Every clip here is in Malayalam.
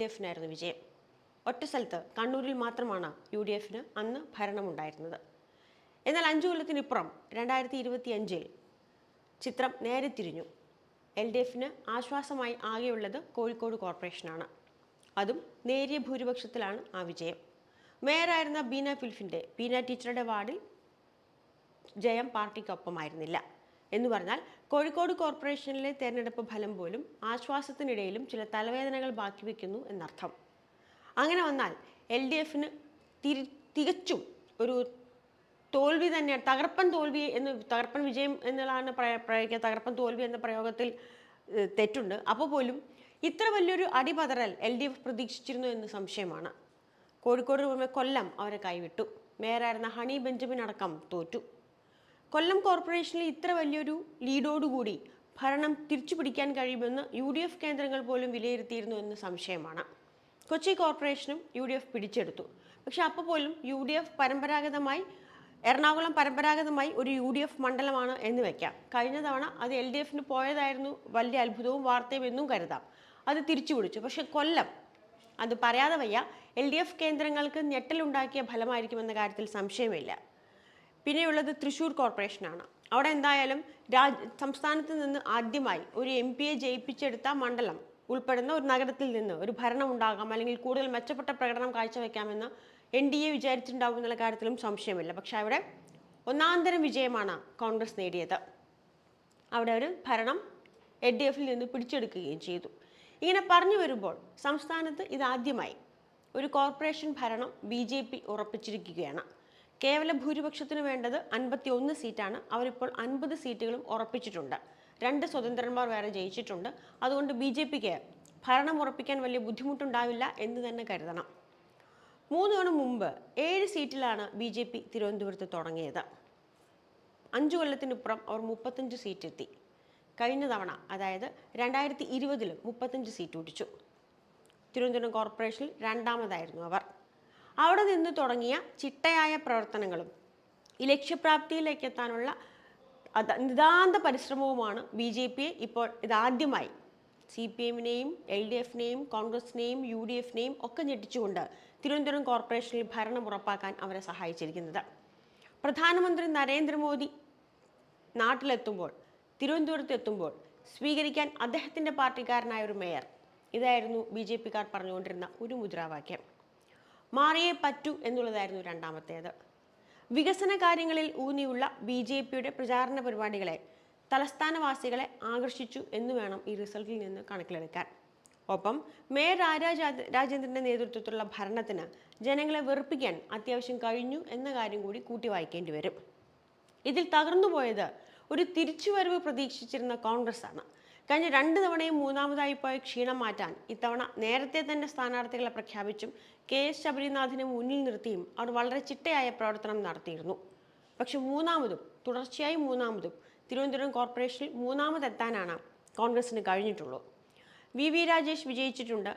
ഡി എഫിനായിരുന്നു വിജയം. ഒറ്റ സ്ഥലത്ത് കണ്ണൂരിൽ മാത്രമാണ് യു ഡി എഫിന് അന്ന് ഭരണമുണ്ടായിരുന്നത്. എന്നാൽ അഞ്ചു കൊല്ലത്തിനിപ്പുറം രണ്ടായിരത്തി ഇരുപത്തി അഞ്ചിൽ ചിത്രം നേരെ തിരിഞ്ഞു. എൽ ഡി എഫിന് ആശ്വാസമായി ആകെയുള്ളത് കോഴിക്കോട് കോർപ്പറേഷനാണ്. അതും നേരിയ ഭൂരിപക്ഷത്തിലാണ് ആ വിജയം. മേയറായിരുന്ന ബീന ഫിൽഫിന്റെ ബീന ടീച്ചറുടെ വാർഡിൽ ജയം പാർട്ടിക്കൊപ്പമായിരുന്നില്ല. എന്ന് പറഞ്ഞാൽ കോഴിക്കോട് കോർപ്പറേഷനിലെ തെരഞ്ഞെടുപ്പ് ഫലം പോലും ആശ്വാസത്തിനിടയിലും ചില തലവേദനകൾ ബാക്കി വയ്ക്കുന്നു എന്നർത്ഥം. അങ്ങനെ വന്നാൽ എൽ ഡി എഫിന് തിരി തികച്ചും ഒരു തോൽവി തന്നെയാണ് തകർപ്പൻ തോൽവി എന്ന് തകർപ്പൻ വിജയം എന്നുള്ളതാണ് പ്രയ- പ്രയോഗിക്കുക തകർപ്പൻ തോൽവി എന്ന പ്രയോഗത്തിൽ തെറ്റുണ്ട്. അപ്പോൾ പോലും ഇത്ര വലിയൊരു അടിപതറൽ എൽ ഡി എഫ് പ്രതീക്ഷിച്ചിരുന്നു എന്ന് സംശയമാണ്. കോഴിക്കോട് പുറമെ കൊല്ലം അവരെ കൈവിട്ടു. മേയറായിരുന്ന ഹണി ബെഞ്ചമിൻ അടക്കം തോറ്റു. കൊല്ലം കോർപ്പറേഷനിൽ ഇത്ര വലിയൊരു ലീഡോടുകൂടി ഭരണം തിരിച്ചു പിടിക്കാൻ കഴിയുമെന്ന് യു ഡി എഫ് കേന്ദ്രങ്ങൾ പോലും വിലയിരുത്തിയിരുന്നു എന്ന് സംശയമാണ്. കൊച്ചി കോർപ്പറേഷനും യു ഡി എഫ് പിടിച്ചെടുത്തു. പക്ഷെ അപ്പോൾ പോലും യു ഡി എഫ് പരമ്പരാഗതമായി എറണാകുളം പരമ്പരാഗതമായി ഒരു യു ഡി എഫ് മണ്ഡലമാണ് എന്ന് വെക്കാം. കഴിഞ്ഞ തവണ അത് എൽ ഡി എഫിന് പോയതായിരുന്നു. വലിയ അത്ഭുതവും വാർത്തയും എന്നും കരുതാം. അത് തിരിച്ചു പിടിച്ചു. പക്ഷെ കൊല്ലം അത് പറയാതെ വയ്യ എൽ ഡി എഫ് കേന്ദ്രങ്ങൾക്ക് ഞെട്ടലുണ്ടാക്കിയ ഫലമായിരിക്കുമെന്ന കാര്യത്തിൽ സംശയമില്ല. പിന്നെയുള്ളത് തൃശ്ശൂർ കോർപ്പറേഷനാണ്. അവിടെ എന്തായാലും രാജ് സംസ്ഥാനത്ത് നിന്ന് ആദ്യമായി ഒരു എം പിയെ ജയിപ്പിച്ചെടുത്ത മണ്ഡലം ഉൾപ്പെടുന്ന ഒരു നഗരത്തിൽ നിന്ന് ഒരു ഭരണം ഉണ്ടാകാം അല്ലെങ്കിൽ കൂടുതൽ മെച്ചപ്പെട്ട പ്രകടനം കാഴ്ചവെക്കാമെന്ന് എൻ ഡി എ വിചാരിച്ചിട്ടുണ്ടാവും എന്നുള്ള കാര്യത്തിലും സംശയമില്ല. പക്ഷെ അവിടെ ഒന്നാന്തരം വിജയമാണ് കോൺഗ്രസ് നേടിയത്. അവിടെ ഒരു ഭരണം എൽ ഡി എഫിൽ നിന്ന് പിടിച്ചെടുക്കുകയും ചെയ്തു. ഇങ്ങനെ പറഞ്ഞു വരുമ്പോൾ സംസ്ഥാനത്ത് ഇതാദ്യമായി ഒരു കോർപ്പറേഷൻ ഭരണം ബി ജെ പി ഉറപ്പിച്ചിരിക്കുകയാണ്. കേവല ഭൂരിപക്ഷത്തിന് വേണ്ടത് അൻപത്തി ഒന്ന് സീറ്റാണ്. അവരിപ്പോൾ അൻപത് സീറ്റുകളും ഉറപ്പിച്ചിട്ടുണ്ട്. രണ്ട് സ്വതന്ത്രന്മാർ വേറെ ജയിച്ചിട്ടുണ്ട്. അതുകൊണ്ട് ബി ജെ പിക്ക് ഭരണം ഉറപ്പിക്കാൻ വലിയ ബുദ്ധിമുട്ടുണ്ടാവില്ല എന്ന് തന്നെ കരുതണം. മൂന്ന് തവണ മുമ്പ് ഏഴ് സീറ്റിലാണ് ബി ജെ പി തിരുവനന്തപുരത്ത് തുടങ്ങിയത്. അഞ്ചു കൊല്ലത്തിനിപ്പുറം അവർ മുപ്പത്തഞ്ച് സീറ്റ് എത്തി കഴിഞ്ഞ തവണ അതായത് രണ്ടായിരത്തി ഇരുപതിൽ മുപ്പത്തഞ്ച് സീറ്റ് ഓടിച്ചു തിരുവനന്തപുരം കോർപ്പറേഷനിൽ രണ്ടാമതായിരുന്നു അവർ. അവിടെ നിന്ന് തുടങ്ങിയ ചിട്ടയായ പ്രവർത്തനങ്ങളും ഈ ലക്ഷ്യപ്രാപ്തിയിലേക്ക് എത്താനുള്ള നിതാന്ത പരിശ്രമവുമാണ് ബി ജെ പിയെ ഇപ്പോൾ ഇതാദ്യമായി സി പി എമ്മിനെയും എൽ ഡി എഫിനെയും കോൺഗ്രസിനെയും യു ഡി എഫിനെയും ഒക്കെ ഞെട്ടിച്ചുകൊണ്ട് തിരുവനന്തപുരം കോർപ്പറേഷനിൽ ഭരണം ഉറപ്പാക്കാൻ അവരെ സഹായിച്ചിരിക്കുന്നത്. പ്രധാനമന്ത്രി നരേന്ദ്രമോദി നാട്ടിലെത്തുമ്പോൾ തിരുവനന്തപുരത്ത് എത്തുമ്പോൾ സ്വീകരിക്കാൻ അദ്ദേഹത്തിന്റെ പാർട്ടിക്കാരനായ ഒരു മേയർ. ഇതായിരുന്നു ബി ജെ പിക്കാർ പറഞ്ഞുകൊണ്ടിരുന്ന ഒരു മുദ്രാവാക്യം. മാറിയേ പറ്റൂ എന്നുള്ളതായിരുന്നു രണ്ടാമത്തേത്. വികസന കാര്യങ്ങളിൽ ഊന്നിയുള്ള ബി ജെ പിയുടെ പ്രചാരണ പരിപാടികളെ തലസ്ഥാനവാസികളെ ആകർഷിച്ചു എന്ന് വേണം ഈ റിസൾട്ടിൽ നിന്ന് കണക്കിലെടുക്കാൻ. ഒപ്പം മേയർ രാജ- രാജേന്ദ്രന്റെ നേതൃത്വത്തിലുള്ള ഭരണത്തിന് ജനങ്ങളെ വെറുപ്പിക്കാൻ അത്യാവശ്യം കഴിഞ്ഞു എന്ന കാര്യം കൂടി കൂട്ടി വായിക്കേണ്ടി വരും. ഇതിൽ തകർന്നുപോയത് ഒരു തിരിച്ചുവരവ് പ്രതീക്ഷിച്ചിരുന്ന കോൺഗ്രസ് ആണ് കഴിഞ്ഞ രണ്ട് തവണയും മൂന്നാമതായി പോയ ക്ഷീണം മാറ്റാൻ ഇത്തവണ നേരത്തെ തന്നെ സ്ഥാനാർത്ഥികളെ പ്രഖ്യാപിച്ചും കെ എസ് ശബരിനാഥിനെ മുന്നിൽ നിർത്തിയും അവർ വളരെ ചിട്ടയായ പ്രവർത്തനം നടത്തിയിരുന്നു. പക്ഷെ മൂന്നാമതും തുടർച്ചയായി മൂന്നാമതും തിരുവനന്തപുരം കോർപ്പറേഷനിൽ മൂന്നാമതെത്താനാണ് കോൺഗ്രസിന് കഴിഞ്ഞിട്ടുള്ളൂ. വി വി രാജേഷ് വിജയിച്ചിട്ടുണ്ട്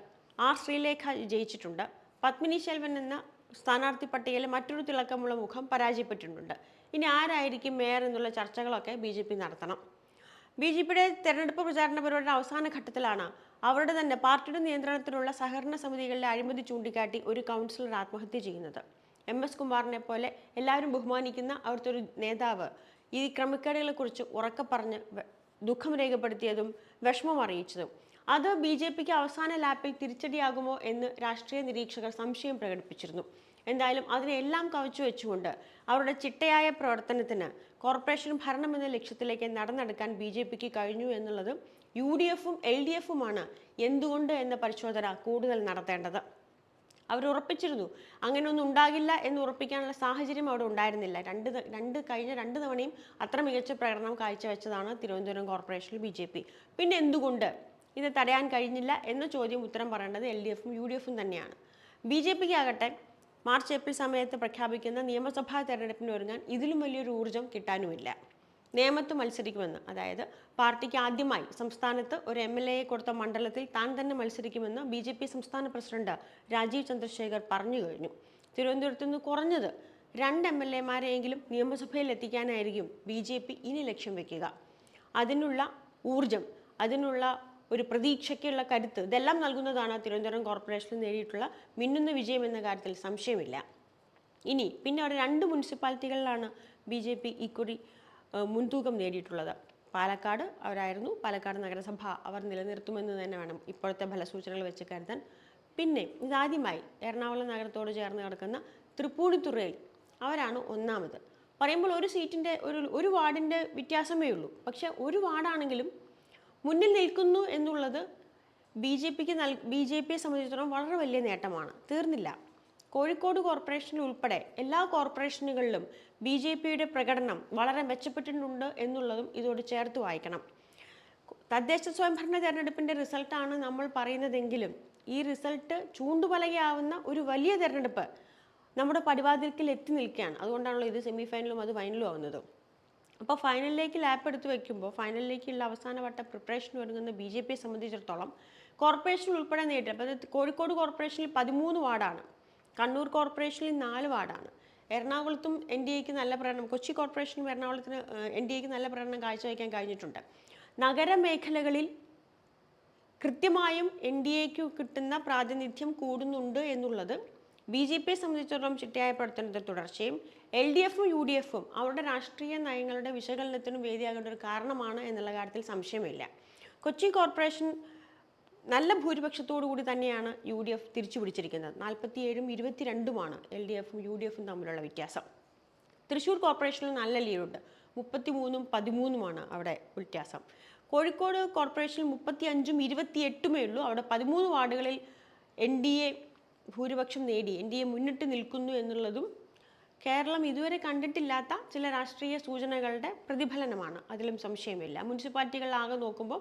ആർ ശ്രീലേഖ വിജയിച്ചിട്ടുണ്ട് പത്മിനി ശെൽവൻ എന്ന സ്ഥാനാർത്ഥി പട്ടികയിലെ മറ്റൊരു തിളക്കമുള്ള മുഖം പരാജയപ്പെട്ടിട്ടുണ്ട്. ഇനി ആരായിരിക്കും മേയർ എന്നുള്ള ചർച്ചകളൊക്കെ ബി നടത്തണം. ബി ജെ പിയുടെ തെരഞ്ഞെടുപ്പ് പ്രചാരണ പരിപാടിയുടെ അവസാന ഘട്ടത്തിലാണ് അവരുടെ തന്നെ പാർട്ടിയുടെ നിയന്ത്രണത്തിലുള്ള സഹകരണ സമിതികളിലെ അഴിമതി ചൂണ്ടിക്കാട്ടി ഒരു കൗൺസിലർ ആത്മഹത്യ ചെയ്യുന്നത്. എം എസ് കുമാറിനെ പോലെ എല്ലാവരും ബഹുമാനിക്കുന്ന അവിടുത്തെ ഒരു നേതാവ് ഈ ക്രമക്കേടുകളെക്കുറിച്ച് ഉറക്കെ പറഞ്ഞ് ദുഃഖം രേഖപ്പെടുത്തിയതും വിഷമം അറിയിച്ചതും. അത് ബി ജെ പിക്ക് അവസാന ലാപ്പിൽ തിരിച്ചടിയാകുമോ എന്ന് രാഷ്ട്രീയ നിരീക്ഷകർ സംശയം പ്രകടിപ്പിച്ചിരുന്നു. എന്തായാലും അതിനെല്ലാം കവച്ചു വെച്ചുകൊണ്ട് അവരുടെ ചിട്ടയായ പ്രവർത്തനത്തിന് കോർപ്പറേഷൻ ഭരണം എന്ന ലക്ഷ്യത്തിലേക്ക് നടന്നെടുക്കാൻ ബി ജെ പിക്ക് കഴിഞ്ഞു എന്നുള്ളത് യു ഡി എഫും എൽ ഡി എഫുമാണ് എന്തുകൊണ്ട് എന്ന പരിശോധന കൂടുതൽ നടത്തേണ്ടത്. അവർ ഉറപ്പിച്ചിരുന്നു അങ്ങനെയൊന്നും ഉണ്ടാകില്ല എന്ന് ഉറപ്പിക്കാനുള്ള സാഹചര്യം അവിടെ ഉണ്ടായിരുന്നില്ല. രണ്ട് രണ്ട് കഴിഞ്ഞ രണ്ട് തവണയും അത്ര മികച്ച പ്രകടനം കാഴ്ചവെച്ചതാണ് തിരുവനന്തപുരം കോർപ്പറേഷനിൽ ബി ജെ പി. പിന്നെ എന്തുകൊണ്ട് ഇത് തടയാൻ കഴിഞ്ഞില്ല എന്ന ചോദ്യം ഉത്തരം പറയേണ്ടത് എൽ ഡി എഫും യു ഡി എഫും തന്നെയാണ്. ബി ജെ പിക്ക് ആകട്ടെ മാർച്ച് ഏപ്രിൽ സമയത്ത് പ്രഖ്യാപിക്കുന്ന നിയമസഭാ തെരഞ്ഞെടുപ്പിന് ഒരുങ്ങാൻ ഇതിലും വലിയൊരു ഊർജം കിട്ടാനുമില്ല. നേമത്ത് മത്സരിക്കുമെന്ന് അതായത് പാർട്ടിക്ക് ആദ്യമായി സംസ്ഥാനത്ത് ഒരു എം എൽ എയെ കൊടുത്ത മണ്ഡലത്തിൽ താൻ തന്നെ മത്സരിക്കുമെന്ന് ബി ജെ പി സംസ്ഥാന പ്രസിഡന്റ് രാജീവ് ചന്ദ്രശേഖർ പറഞ്ഞു കഴിഞ്ഞു. തിരുവനന്തപുരത്ത് നിന്ന് കുറഞ്ഞത് രണ്ട് എം എൽ എമാരെയെങ്കിലും നിയമസഭയിൽ എത്തിക്കാനായിരിക്കും ബി ജെ പി ഇനി ലക്ഷ്യം വെക്കുക. അതിനുള്ള ഊർജം അതിനുള്ള ഒരു പ്രതീക്ഷയ്ക്കുള്ള കരുത്ത്. ഇതെല്ലാം നൽകുന്നതാണ് തിരുവനന്തപുരം കോർപ്പറേഷനിൽ നേടിയിട്ടുള്ള മിന്നുന്ന വിജയം എന്ന കാര്യത്തിൽ സംശയമില്ല. ഇനി പിന്നെ അവിടെ രണ്ട് മുനിസിപ്പാലിറ്റികളിലാണ് ബി ജെ പി ഇക്കുറി മുൻതൂക്കം നേടിയിട്ടുള്ളത്. പാലക്കാട് അവരായിരുന്നു. പാലക്കാട് നഗരസഭ അവർ നിലനിർത്തുമെന്ന് തന്നെ വേണം ഇപ്പോഴത്തെ ഫലസൂചനകൾ വെച്ച് കരുതാൻ. പിന്നെ ഇതാദ്യമായി എറണാകുളം നഗരത്തോട് ചേർന്ന് കിടക്കുന്ന തൃപ്പൂണിത്തുറയിൽ അവരാണ് ഒന്നാമത്. പറയുമ്പോൾ ഒരു സീറ്റിന്റെ ഒരു ഒരു വാർഡിന്റെ വ്യത്യാസമേ ഉള്ളൂ. പക്ഷേ ഒരു വാർഡാണെങ്കിലും മുന്നിൽ നിൽക്കുന്നു എന്നുള്ളത് ബി ജെ പിക്ക് നൽ ബി ജെ പിയെ സംബന്ധിച്ചിടത്തോളം വളരെ വലിയ നേട്ടമാണ്. തീർന്നില്ല. കോഴിക്കോട് കോർപ്പറേഷനിൽ ഉൾപ്പെടെ എല്ലാ കോർപ്പറേഷനുകളിലും ബി ജെ പിയുടെ പ്രകടനം വളരെ മെച്ചപ്പെട്ടിട്ടുണ്ട് എന്നുള്ളതും ഇതോട് ചേർത്ത് വായിക്കണം. തദ്ദേശ സ്വയംഭരണ തെരഞ്ഞെടുപ്പിന്റെ റിസൾട്ടാണ് നമ്മൾ പറയുന്നതെങ്കിലും ഈ റിസൾട്ട് ചൂണ്ടുപലകയാവുന്ന ഒരു വലിയ തെരഞ്ഞെടുപ്പ് നമ്മുടെ പടിവാതിൽക്കിൽ എത്തി നിൽക്കുകയാണ്. അതുകൊണ്ടാണല്ലോ ഇത് സെമിഫൈനലും അത് ഫൈനലും ആവുന്നത്. അപ്പോൾ ഫൈനലിലേക്ക് ലാപ്പ് എടുത്ത് വെക്കുമ്പോൾ ഫൈനലിലേക്കുള്ള അവസാനവട്ട പ്രിപ്പറേഷൻ ഒരുങ്ങുന്ന ബി ജെ പിയെ സംബന്ധിച്ചിടത്തോളം കോർപ്പറേഷൻ ഉൾപ്പെടെ നേരിട്ട് അപ്പോൾ കോഴിക്കോട് കോർപ്പറേഷനിൽ പതിമൂന്ന് വാർഡാണ്. കണ്ണൂർ കോർപ്പറേഷനിൽ നാല് വാർഡാണ്. എറണാകുളത്തും എൻ ഡി എക്ക് നല്ല പ്രകടനം കൊച്ചി കോർപ്പറേഷനും എറണാകുളത്തിന് എൻ ഡി എക്ക് നല്ല പ്രകടനം കാഴ്ചവെക്കാൻ കഴിഞ്ഞിട്ടുണ്ട്. നഗരമേഖലകളിൽ കൃത്യമായും എൻ ഡി എക്ക് കിട്ടുന്ന പ്രാതിനിധ്യം കൂടുന്നുണ്ട് എന്നുള്ളത് ബി ജെ പിയെ സംബന്ധിച്ചിടത്തോളം ചിട്ടയായ പ്രവർത്തനത്തെ തുടർച്ചയും എൽ ഡി എഫും യു ഡി എഫും അവരുടെ രാഷ്ട്രീയ നയങ്ങളുടെ വിശകലനത്തിനും വേദിയാകേണ്ട ഒരു കാരണമാണ് എന്നുള്ള കാര്യത്തിൽ സംശയമില്ല. കൊച്ചി കോർപ്പറേഷൻ നല്ല ഭൂരിപക്ഷത്തോടു കൂടി തന്നെയാണ് യു ഡി എഫ് തിരിച്ചു പിടിച്ചിരിക്കുന്നത് നാൽപ്പത്തിയേഴും ഇരുപത്തിരണ്ടുമാണ് എൽ ഡി എഫും യു ഡി എഫും തമ്മിലുള്ള വ്യത്യാസം. തൃശ്ശൂർ കോർപ്പറേഷനിൽ നല്ല ലീഡുണ്ട്. മുപ്പത്തിമൂന്നും പതിമൂന്നുമാണ് അവിടെ വ്യത്യാസം. കോഴിക്കോട് കോർപ്പറേഷനിൽ മുപ്പത്തി അഞ്ചും ഇരുപത്തിയെട്ടുമേ ഉള്ളൂ. അവിടെ പതിമൂന്ന് വാർഡുകളിൽ എൻ ഡി എ ഭൂരിപക്ഷം നേടി. എൻ ഡി എ മുന്നിട്ട് നിൽക്കുന്നു എന്നുള്ളതും കേരളം ഇതുവരെ കണ്ടിട്ടില്ലാത്ത ചില രാഷ്ട്രീയ സൂചനകളുടെ പ്രതിഫലനമാണ്. അതിലും സംശയമില്ല. മുനിസിപ്പാലിറ്റികളിലാകെ നോക്കുമ്പോൾ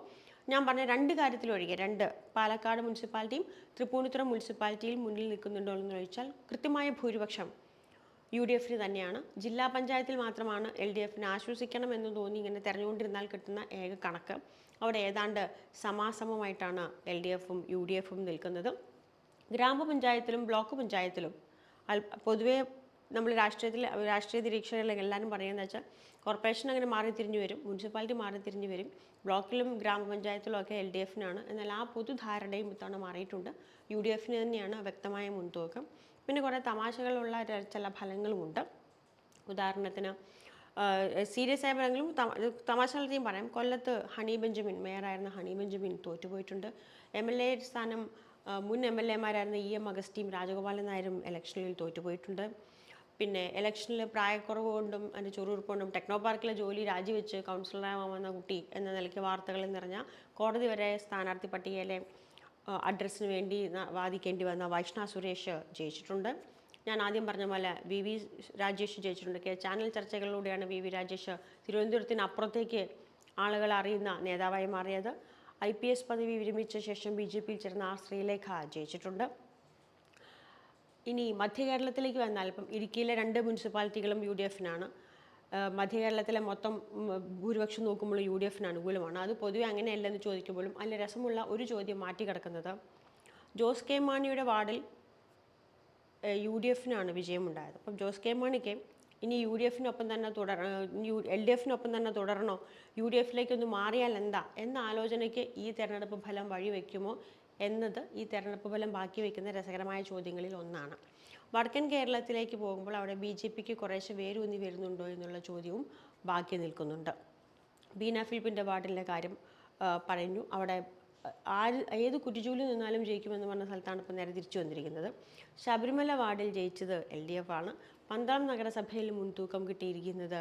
ഞാൻ പറഞ്ഞ രണ്ട് കാര്യത്തിലൊഴികെ രണ്ട് പാലക്കാട് മുനിസിപ്പാലിറ്റിയും തൃപ്പൂണിത്തുറ മുനിസിപ്പാലിറ്റിയിൽ മുന്നിൽ നിൽക്കുന്നുണ്ടോ എന്ന് ചോദിച്ചാൽ കൃത്യമായ ഭൂരിപക്ഷം യു ഡി എഫിന് തന്നെയാണ്. ജില്ലാ പഞ്ചായത്തിൽ മാത്രമാണ് എൽ ഡി എഫിനെ ആശ്വസിക്കണം എന്ന് തോന്നി ഇങ്ങനെ തെരഞ്ഞുകൊണ്ടിരുന്നാൽ കിട്ടുന്ന ഏക കണക്ക്. അവിടെ ഏതാണ്ട് സമാസമമായിട്ടാണ് എൽ ഡി എഫും യു ഡി എഫും നിൽക്കുന്നത്. ഗ്രാമപഞ്ചായത്തിലും ബ്ലോക്ക് പഞ്ചായത്തിലും പൊതുവേ നമ്മൾ രാഷ്ട്രീയത്തിൽ രാഷ്ട്രീയ നിരീക്ഷകരെല്ലാം എല്ലാവരും പറയുന്നത് വെച്ചാൽ കോർപ്പറേഷൻ അങ്ങനെ മാറി തിരിഞ്ഞു വരും മുനിസിപ്പാലിറ്റി മാറി തിരിഞ്ഞു വരും ബ്ലോക്കിലും ഗ്രാമപഞ്ചായത്തിലും ഒക്കെ എൽ ഡി എഫിനാണ്. എന്നാൽ ആ പൊതുധാരണയും ഇത്തവണ മാറിയിട്ടുണ്ട്. യു ഡി എഫിന് തന്നെയാണ് വ്യക്തമായ മുൻതൂക്കം. പിന്നെ കുറേ തമാശകളുള്ള ചില ഫലങ്ങളുമുണ്ട്. ഉദാഹരണത്തിന് സീരിയസ് ആയ ഫലങ്ങളും തമാശകളത്തെയും പറയാം. കൊല്ലത്ത് ഹണി ബെഞ്ചമിൻ മേയറായിരുന്ന ഹണി ബെഞ്ചമിൻ തോറ്റുപോയിട്ടുണ്ട്. എം എൽ എ സ്ഥാനം മുൻ എം എൽ എമാരായിരുന്ന ഇ എം അഗസ്റ്റിയും രാജഗോപാലൻ നായരും ഇലക്ഷനിൽ തോറ്റുപോയിട്ടുണ്ട്. പിന്നെ ഇലക്ഷനിൽ പ്രായക്കുറവ് കൊണ്ടും അതിന്റെ ചൊറുപ്പ് കൊണ്ടും ടെക്നോ പാർക്കിലെ ജോലി രാജിവെച്ച് കൗൺസിലറാകാൻ വന്ന കുട്ടി എന്ന നിലയ്ക്ക് വാർത്തകളിൽ നിറഞ്ഞ കോടതി വരെ സ്ഥാനാർത്ഥി പട്ടികയിലെ ആ, അഡ്രസ്സിന് വേണ്ടി വാദിക്കേണ്ടി വന്ന വൈഷ്ണ സുരേഷ് ജയിച്ചിട്ടുണ്ട്. ഞാൻ ആദ്യം പറഞ്ഞ പോലെ വി വി രാജേഷ് ജയിച്ചിട്ടുണ്ട്. ചാനൽ ചർച്ചകളിലൂടെയാണ് വി വി രാജേഷ് തിരുവനന്തപുരത്തിന് അപ്പുറത്തേക്ക് ആളുകൾ അറിയുന്ന നേതാവായി മാറിയത്. ഐ പി എസ് പദവി വിരമിച്ച ശേഷം ബി ജെ പിയിൽ ചേർന്ന ആർ ശ്രീലേഖ ജയിച്ചിട്ടുണ്ട്. ഇനി മധ്യ കേരളത്തിലേക്ക് വന്നാൽ ഇപ്പം ഇടുക്കിയിലെ രണ്ട് മുനിസിപ്പാലിറ്റികളും യു ഡി എഫിനാണ്. മധ്യ കേരളത്തിലെ മൊത്തം ഭൂരിപക്ഷം നോക്കുമ്പോൾ യു ഡി എഫിന് അനുകൂലമാണ്. അത് പൊതുവെ അങ്ങനെയല്ലെന്ന് ചോദിക്കുമ്പോഴും അതിൽ രസമുള്ള ഒരു ചോദ്യം മാറ്റി കിടക്കുന്നത്. ജോസ് കെ മാണിയുടെ വാർഡിൽ യു ഡി എഫിനാണ് വിജയമുണ്ടായത്. അപ്പം ജോസ് കെ മാണിക്ക് ഇനി യു ഡി എഫിനൊപ്പം തന്നെ തുടർ യു എൽ ഡി എഫിനൊപ്പം തന്നെ തുടരണോ യു ഡി എഫിലേക്കൊന്ന് മാറിയാൽ എന്താ? എന്ന ആലോചനയ്ക്ക് ഈ തെരഞ്ഞെടുപ്പ് ഫലം വഴിവെക്കുമോ? എന്നത് ഈ തെരഞ്ഞെടുപ്പ് ഫലം ബാക്കി വയ്ക്കുന്ന രസകരമായ ചോദ്യങ്ങളിൽ ഒന്നാണ്. വടക്കൻ കേരളത്തിലേക്ക് പോകുമ്പോൾ അവിടെ ബി ജെ പിക്ക് കുറേശ്ശെ വേരൂന്നി വരുന്നുണ്ടോ എന്നുള്ള ചോദ്യവും ബാക്കി നിൽക്കുന്നുണ്ട്. ബീന ഫിലിപ്പിന്റെ വാർഡിലെ കാര്യം പറഞ്ഞു അവിടെ ആര് ഏത് കുറ്റിജൂലി നിന്നാലും ജയിക്കുമെന്ന് പറഞ്ഞ സ്ഥലത്താണ് ഇപ്പോൾ നേരെ തിരിച്ചു വന്നിരിക്കുന്നത്. ശബരിമല വാർഡിൽ ജയിച്ചത് എൽ ഡി എഫ് ആണ്. പന്തളം നഗരസഭയിൽ മുൻതൂക്കം കിട്ടിയിരിക്കുന്നത്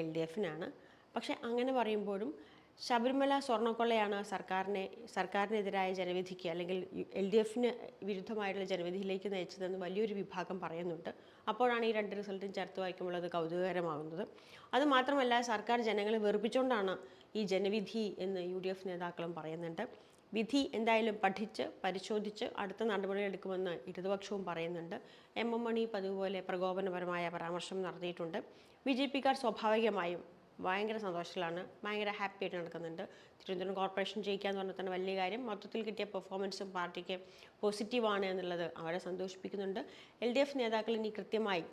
എൽ ഡി എഫിനാണ്. പക്ഷേ അങ്ങനെ പറയുമ്പോഴും ശബരിമല സ്വർണക്കൊള്ളയാണ് സർക്കാരിനെ സർക്കാരിനെതിരായ ജനവിധിക്ക് അല്ലെങ്കിൽ എൽ ഡി എഫിന് വിരുദ്ധമായിട്ടുള്ള ജനവിധിയിലേക്ക് നയിച്ചതെന്ന് വലിയൊരു വിഭാഗം പറയുന്നുണ്ട്. അപ്പോഴാണ് ഈ രണ്ട് റിസൾട്ടും ചേർത്ത് വായിക്കുമ്പോൾ അത് കൗതുകകരമാകുന്നത് അതുമാത്രമല്ല സർക്കാർ ജനങ്ങളെ വെറുപ്പിച്ചുകൊണ്ടാണ് ഈ ജനവിധി എന്ന് യു ഡി എഫ് നേതാക്കളും പറയുന്നുണ്ട്. വിധി എന്തായാലും പഠിച്ച് പരിശോധിച്ച് അടുത്ത നടപടിയെടുക്കുമെന്ന് ഇടതുപക്ഷവും പറയുന്നുണ്ട്. എം എം മണി പതിവ് പോലെ പ്രകോപനപരമായ പരാമർശം നടത്തിയിട്ടുണ്ട്. ബി ജെ പിക്കാർ സ്വാഭാവികമായും ഭയങ്കര സന്തോഷത്തിലാണ്. ഭയങ്കര ഹാപ്പി ആയിട്ട് നടക്കുന്നുണ്ട്. തിരുവനന്തപുരം കോർപ്പറേഷൻ ജയിക്കുക എന്ന് പറഞ്ഞാൽ തന്നെ വലിയ കാര്യം. മൊത്തത്തിൽ കിട്ടിയ പെർഫോമൻസും പാർട്ടിക്ക് പോസിറ്റീവാണ് എന്നുള്ളത് അവരെ സന്തോഷിപ്പിക്കുന്നുണ്ട്. എൽ ഡി എഫ് നേതാക്കൾ ഇനി കൃത്യമായി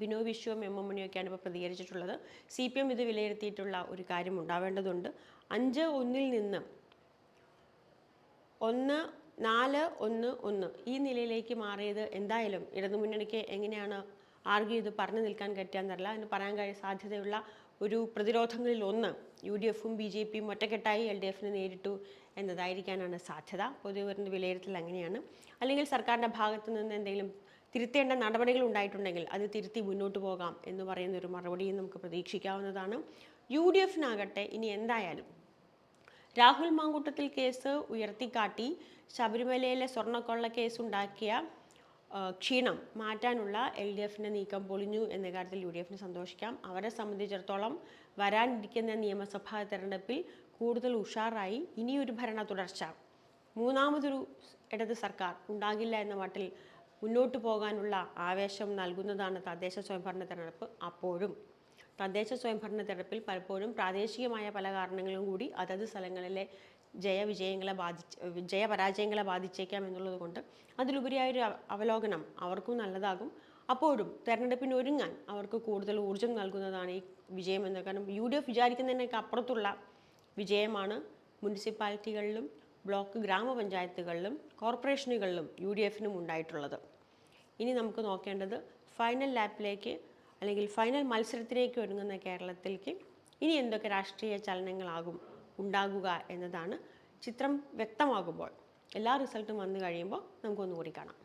ബിനോ വിശ്വം എം എം മണിയൊക്കെയാണ് ഇപ്പോൾ പ്രതികരിച്ചിട്ടുള്ളത്. സി പി എം ഇത് വിലയിരുത്തിയിട്ടുള്ള ഒരു കാര്യം ഉണ്ടാവേണ്ടതുണ്ട്. അഞ്ച് ഒന്നിൽ നിന്ന് ഒന്ന് നാല് ഒന്ന് ഒന്ന് ഈ നിലയിലേക്ക് മാറിയത് എന്തായാലും ഇടതുമുന്നണിക്ക് എങ്ങനെയാണ് ആർഗ്യ ചെയ്ത് പറഞ്ഞു നിൽക്കാൻ പറ്റുകയെന്നറിയില്ല അതിന് പറയാൻ കഴിയ സാധ്യതയുള്ള ഒരു പ്രതിരോധങ്ങളിൽ ഒന്ന് യു ഡി എഫും ബി ജെ പിയും ഒറ്റക്കെട്ടായി എൽ ഡി എഫിനെ നേരിട്ടു എന്നതായിരിക്കാനാണ് സാധ്യത. പൊതുവെ വരുന്ന വിലയിരുത്തൽ അങ്ങനെയാണ്. അല്ലെങ്കിൽ സർക്കാരിന്റെ ഭാഗത്ത് നിന്ന് എന്തെങ്കിലും തിരുത്തേണ്ട നടപടികൾ ഉണ്ടായിട്ടുണ്ടെങ്കിൽ അത് തിരുത്തി മുന്നോട്ട് പോകാം എന്ന് പറയുന്ന ഒരു മറുപടിയും നമുക്ക് പ്രതീക്ഷിക്കാവുന്നതാണ്. യു ഡി എഫിനാകട്ടെ ഇനി എന്തായാലും രാഹുൽ മാങ്കൂട്ടത്തിൽ കേസ് ഉയർത്തിക്കാട്ടി ശബരിമലയിലെ സ്വർണക്കൊള്ള കേസ് ഉണ്ടാക്കിയ ക്ഷീണം മാറ്റാനുള്ള എൽ ഡി എഫിന്റെ നീക്കം പൊളിഞ്ഞു എന്ന കാര്യത്തിൽ യു ഡി എഫിന് സന്തോഷിക്കാം. അവരെ സംബന്ധിച്ചിടത്തോളം വരാനിരിക്കുന്ന നിയമസഭാ തെരഞ്ഞെടുപ്പിൽ കൂടുതൽ ഉഷാറായി ഇനിയൊരു ഭരണ തുടർച്ച. മൂന്നാമതൊരു ഇടത് സർക്കാർ ഉണ്ടാകില്ല എന്ന മട്ടിൽ മുന്നോട്ട് പോകാനുള്ള ആവേശം നൽകുന്നതാണ് തദ്ദേശ സ്വയംഭരണ തെരഞ്ഞെടുപ്പ് അപ്പോഴും. തദ്ദേശ സ്വയംഭരണ തെരഞ്ഞെടുപ്പിൽ പലപ്പോഴും പ്രാദേശികമായ പല കാരണങ്ങളും കൂടി അതത് സ്ഥലങ്ങളിലെ ജയവിജയങ്ങളെ ബാധിച്ച് ജയപരാജയങ്ങളെ ബാധിച്ചേക്കാം എന്നുള്ളത് കൊണ്ട് അതിലുപരിയായൊരു അവലോകനം അവർക്കും നല്ലതാകും. അപ്പോഴും തെരഞ്ഞെടുപ്പിന് ഒരുങ്ങാൻ അവർക്ക് കൂടുതൽ ഊർജം നൽകുന്നതാണ് ഈ വിജയം എന്ന കാരണം. യു ഡി എഫ് വിചാരിക്കുന്നതിനൊക്കെ അപ്പുറത്തുള്ള വിജയമാണ്. മുനിസിപ്പാലിറ്റികളിലും ബ്ലോക്ക് ഗ്രാമപഞ്ചായത്തുകളിലും കോർപ്പറേഷനുകളിലും യു ഡി എഫിനും ഉണ്ടായിട്ടുള്ളത്. ഇനി നമുക്ക് നോക്കേണ്ടത് ഫൈനൽ ലാപ്പിലേക്ക് അല്ലെങ്കിൽ ഫൈനൽ മത്സരത്തിലേക്ക് ഒരുങ്ങുന്ന കേരളത്തിലേക്ക് ഇനി എന്തൊക്കെ രാഷ്ട്രീയ ചലനങ്ങളാകും ഉണ്ടാകുക എന്നതാണ് ചിത്രം വ്യക്തമാകുമ്പോൾ. എല്ലാ റിസൾട്ടും വന്നു കഴിയുമ്പോൾ നമുക്കൊന്നുകൂടി കാണാം.